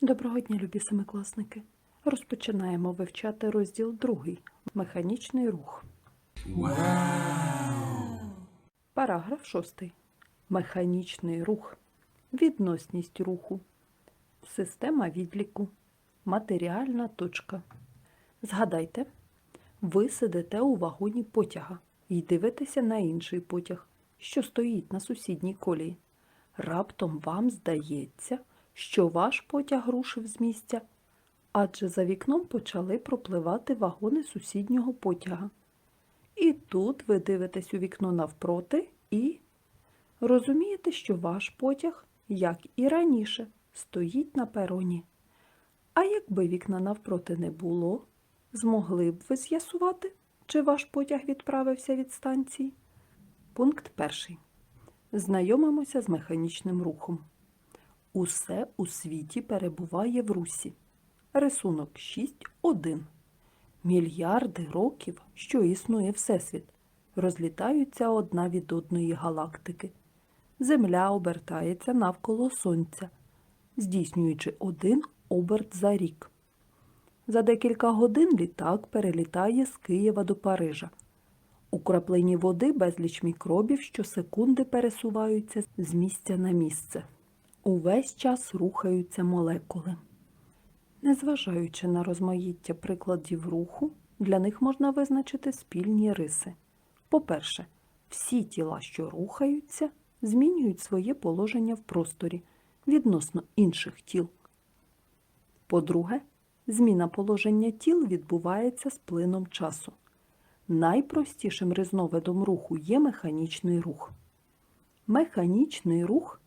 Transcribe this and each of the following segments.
Доброго дня, любі семикласники. Розпочинаємо вивчати розділ другий Механічний рух. Параграф 6. Механічний рух. Відносність руху. Система відліку. Матеріальна точка. Згадайте, ви сидите у вагоні потяга і дивитеся на інший потяг, що стоїть на сусідній колії. Раптом вам здається, що ваш потяг рушив з місця, адже за вікном почали пропливати вагони сусіднього потяга. І тут ви дивитесь у вікно навпроти і розумієте, що ваш потяг, як і раніше, стоїть на пероні. А якби вікна навпроти не було, змогли б ви з'ясувати, чи ваш потяг відправився від станції? Пункт перший. Знайомимося з механічним рухом. Усе у світі перебуває в русі. Рисунок 6.1. Мільярди років, що існує Всесвіт, розлітаються одна від одної галактики. Земля обертається навколо Сонця, здійснюючи один оберт за рік. За декілька годин літак перелітає з Києва до Парижа. У краплині води безліч мікробів щосекунди пересуваються з місця на місце. Увесь час рухаються молекули. Незважаючи на розмаїття прикладів руху, для них можна визначити спільні риси. По-перше, всі тіла, що рухаються, змінюють своє положення в просторі відносно інших тіл. По-друге, зміна положення тіл відбувається з плином часу. Найпростішим різновидом руху є механічний рух. Механічний рух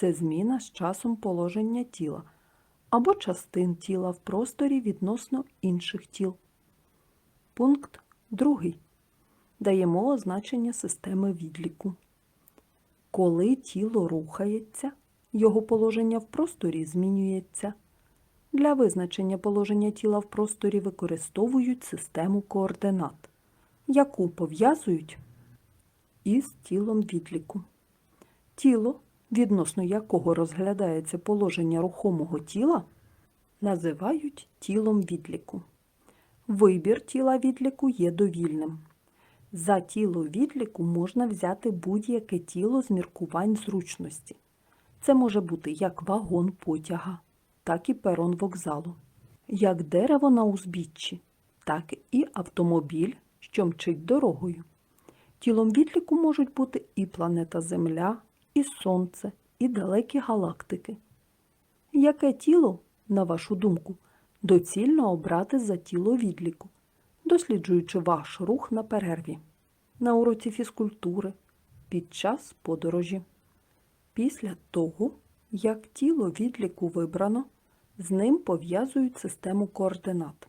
це зміна з часом положення тіла або частин тіла в просторі відносно інших тіл. Пункт 2. Даємо означення системи відліку. Коли тіло рухається, його положення в просторі змінюється. Для визначення положення тіла в просторі використовують систему координат, яку пов'язують із тілом відліку. Тіло, відносно якого розглядається положення рухомого тіла, називають тілом відліку. Вибір тіла відліку є довільним. За тіло відліку можна взяти будь-яке тіло з міркувань зручності. Це може бути як вагон потяга, так і перон вокзалу, як дерево на узбіччі, так і автомобіль, що мчить дорогою. Тілом відліку можуть бути і планета Земля, і Сонце, і далекі галактики. Яке тіло, на вашу думку, доцільно обрати за тіло відліку, досліджуючи ваш рух на перерві, на уроці фізкультури, під час подорожі? Після того, як тіло відліку вибрано, з ним пов'язують систему координат.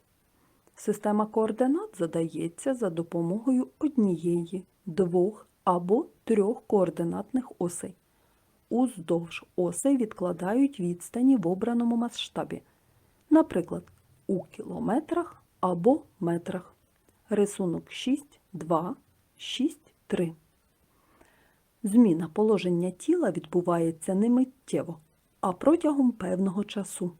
Система координат задається за допомогою однієї, двох або трьох координатних осей. Уздовж осей відкладають відстані в обраному масштабі, наприклад, у кілометрах або метрах. Рисунок 6, 2, 6, 3. Зміна положення тіла відбувається не миттєво, а протягом певного часу.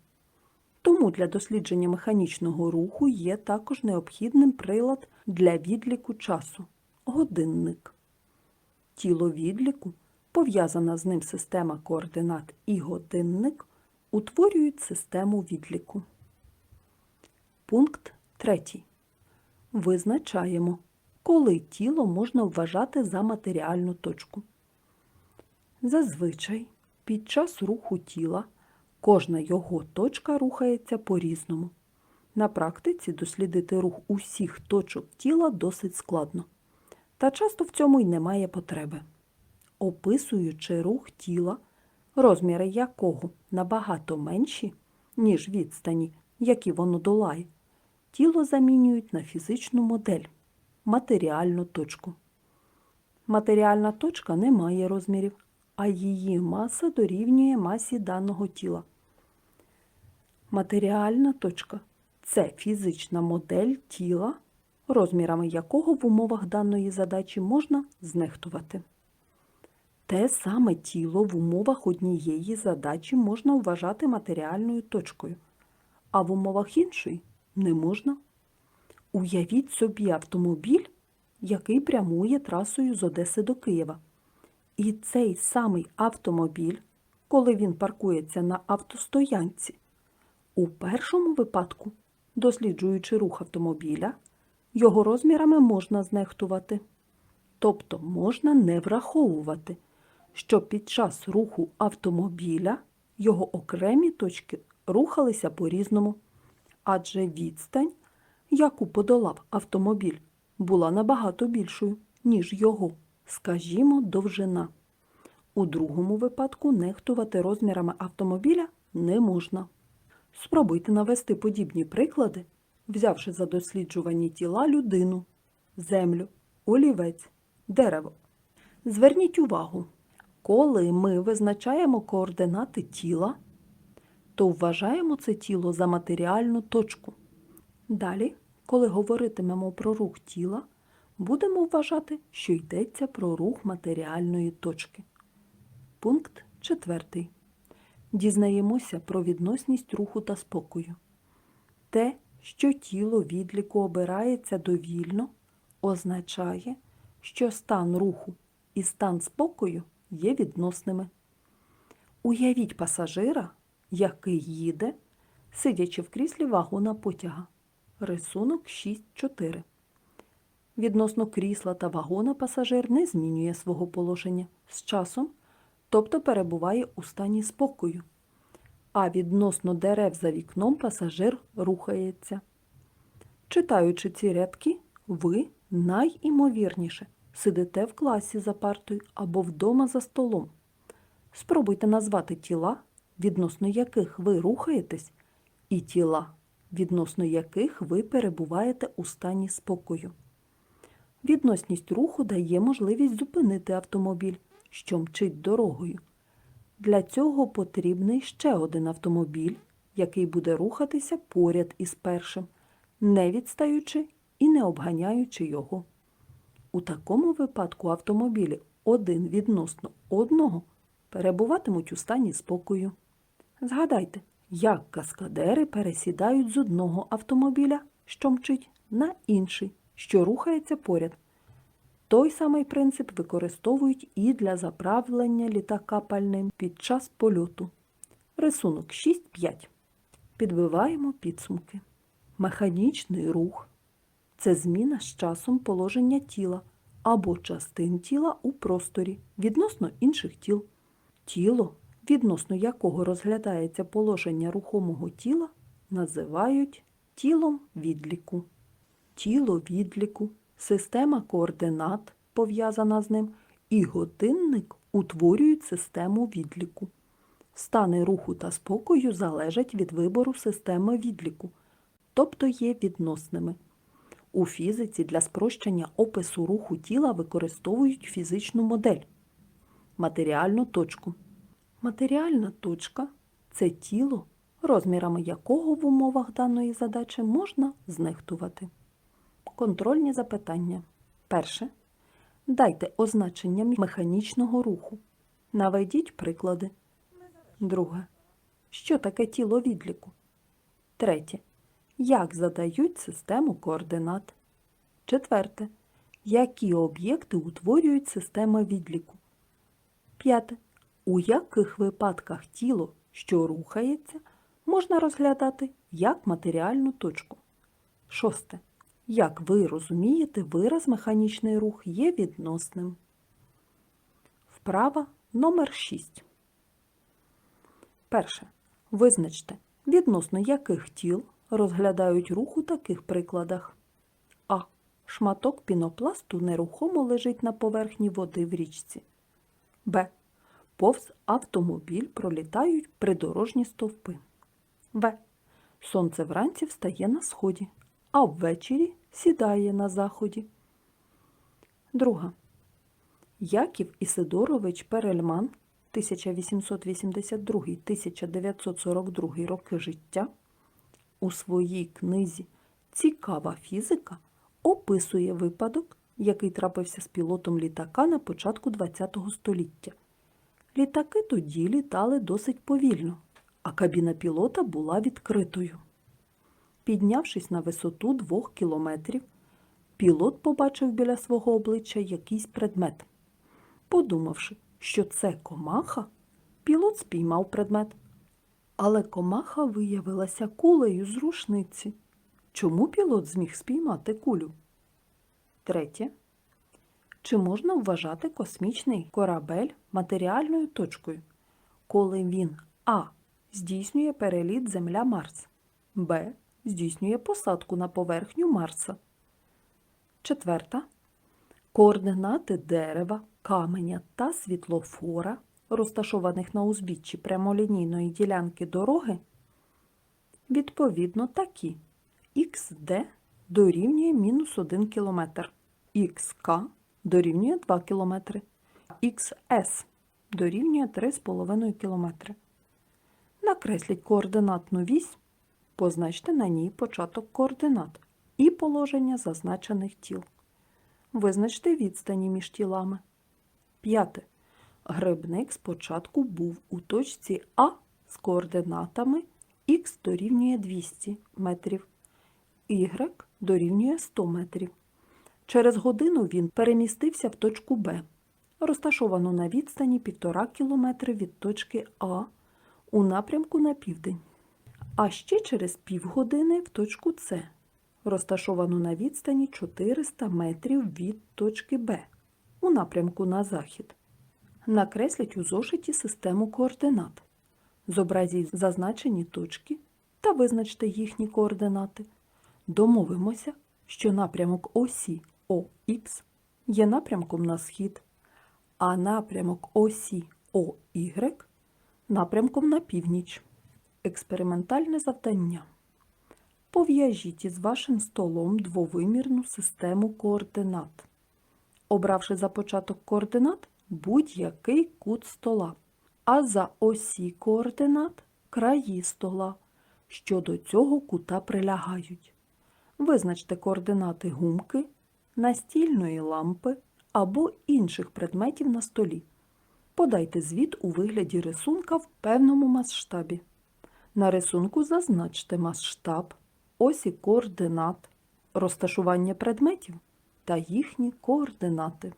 Тому для дослідження механічного руху є також необхідним прилад для відліку часу годинник. Тіло відліку, пов'язана з ним система координат і годинник, утворюють систему відліку. Пункт 3. Визначаємо, коли тіло можна вважати за матеріальну точку. Зазвичай під час руху тіла кожна його точка рухається по-різному. На практиці дослідити рух усіх точок тіла досить складно, та часто в цьому й немає потреби. Описуючи рух тіла, розміри якого набагато менші, ніж відстані, які воно долає, тіло замінюють на фізичну модель матеріальну точку. Матеріальна точка не має розмірів, а її маса дорівнює масі даного тіла. Матеріальна точка це фізична модель тіла, розмірами якого в умовах даної задачі можна знехтувати. Те саме тіло в умовах однієї задачі можна вважати матеріальною точкою, а в умовах іншої не можна. Уявіть собі автомобіль, який прямує трасою з Одеси до Києва. І цей самий автомобіль, коли він паркується на автостоянці, у першому випадку, досліджуючи рух автомобіля, його розмірами можна знехтувати. Тобто можна не враховувати, що під час руху автомобіля його окремі точки рухалися по-різному, адже відстань, яку подолав автомобіль, була набагато більшою, ніж його, скажімо, довжина. У другому випадку нехтувати розмірами автомобіля не можна. Спробуйте навести подібні приклади, взявши за досліджувані тіла людину, землю, олівець, дерево. Зверніть увагу, коли ми визначаємо координати тіла, то вважаємо це тіло за матеріальну точку. Далі, коли говоритимемо про рух тіла, будемо вважати, що йдеться про рух матеріальної точки. Пункт 4. Дізнаємося про відносність руху та спокою. Те, що тіло відліку обирається довільно, означає, що стан руху і стан спокою є відносними. Уявіть пасажира, який їде, сидячи в кріслі вагона потяга. Рисунок 6.4. Відносно крісла та вагона пасажир не змінює свого положення з часом, тобто перебуває у стані спокою. А відносно дерев за вікном пасажир рухається. Читаючи ці рядки, ви найімовірніше сидите в класі за партою або вдома за столом. Спробуйте назвати тіла, відносно яких ви рухаєтесь, і тіла, відносно яких ви перебуваєте у стані спокою. Відносність руху дає можливість зупинити автомобіль, що мчить дорогою. Для цього потрібний ще один автомобіль, який буде рухатися поряд із першим, не відстаючи і не обганяючи його. У такому випадку автомобілі один відносно одного перебуватимуть у стані спокою. Згадайте, як каскадери пересідають з одного автомобіля, що мчить, на інший, що рухається поряд. Той самий принцип використовують і для заправлення літака пальним під час польоту. Рисунок 6.5. Підбиваємо підсумки. Механічний рух це зміна з часом положення тіла або частин тіла у просторі відносно інших тіл. Тіло, відносно якого розглядається положення рухомого тіла, називають тілом відліку. Тіло відліку, система координат, пов'язана з ним, і годинник утворюють систему відліку. Стани руху та спокою залежать від вибору системи відліку, тобто є відносними. У фізиці для спрощення опису руху тіла використовують фізичну модель матеріальну точку. Матеріальна точка це тіло, розмірами якого в умовах даної задачі можна знехтувати. Контрольні запитання. Перше. Дайте означення механічного руху. Наведіть приклади. Друге. Що таке тіло відліку? Третє. Як задають систему координат? Четверте. Які об'єкти утворюють система відліку? П'яте. У яких випадках тіло, що рухається, можна розглядати як матеріальну точку? Шосте. Як ви розумієте, вираз механічний рух є відносним. Вправа номер 6. Перше. Визначте, відносно яких тіл розглядають рух у таких прикладах. А. Шматок пінопласту нерухомо лежить на поверхні води в річці. Б. Повз автомобіль пролітають придорожні стовпи. В. Сонце вранці встає на сході, а ввечері сідає на заході. Друга. Яків Ісидорович Перельман 1882-1942 роки життя у своїй книзі Цікава фізика описує випадок, який трапився з пілотом літака на початку ХХ століття. Літаки тоді літали досить повільно, а кабіна пілота була відкритою. Піднявшись на висоту двох кілометрів, пілот побачив біля свого обличчя якийсь предмет. Подумавши, що це комаха, пілот спіймав предмет. Але комаха виявилася кулею з рушниці. Чому пілот зміг спіймати кулю? Третє. Чи можна вважати космічний корабель матеріальною точкою, коли він А. здійснює переліт Земля-Марс, Б. здійснює посадку на поверхню Марса? Четверта. Координати дерева, каменя та світлофора, розташованих на узбіччі прямолінійної ділянки дороги, відповідно такі. XD дорівнює мінус 1 км, XK дорівнює 2 км, XS дорівнює 3,5 км. Накресліть координатну вісь, позначте на ній початок координат і положення зазначених тіл. Визначте відстані між тілами. П'яте. Грибник спочатку був у точці А з координатами х дорівнює 200 метрів, y дорівнює 100 метрів. Через годину він перемістився в точку Б, розташовану на відстані 1,5 км від точки А у напрямку на південь. А ще через півгодини в точку С, розташовану на відстані 400 метрів від точки Б у напрямку на захід. Накресліть у зошиті систему координат. Зобразіть зазначені точки та визначте їхні координати. Домовимося, що напрямок осі ОХ є напрямком на схід, а напрямок осі ОY напрямком на північ. Експериментальне завдання. Пов'яжіть із вашим столом двовимірну систему координат. Обравши за початок координат будь-який кут стола, а за осі координат краї стола, що до цього кута прилягають. Визначте координати гумки, настільної лампи або інших предметів на столі. Подайте звіт у вигляді рисунка в певному масштабі. На рисунку зазначте масштаб, осі координат, розташування предметів та їхні координати.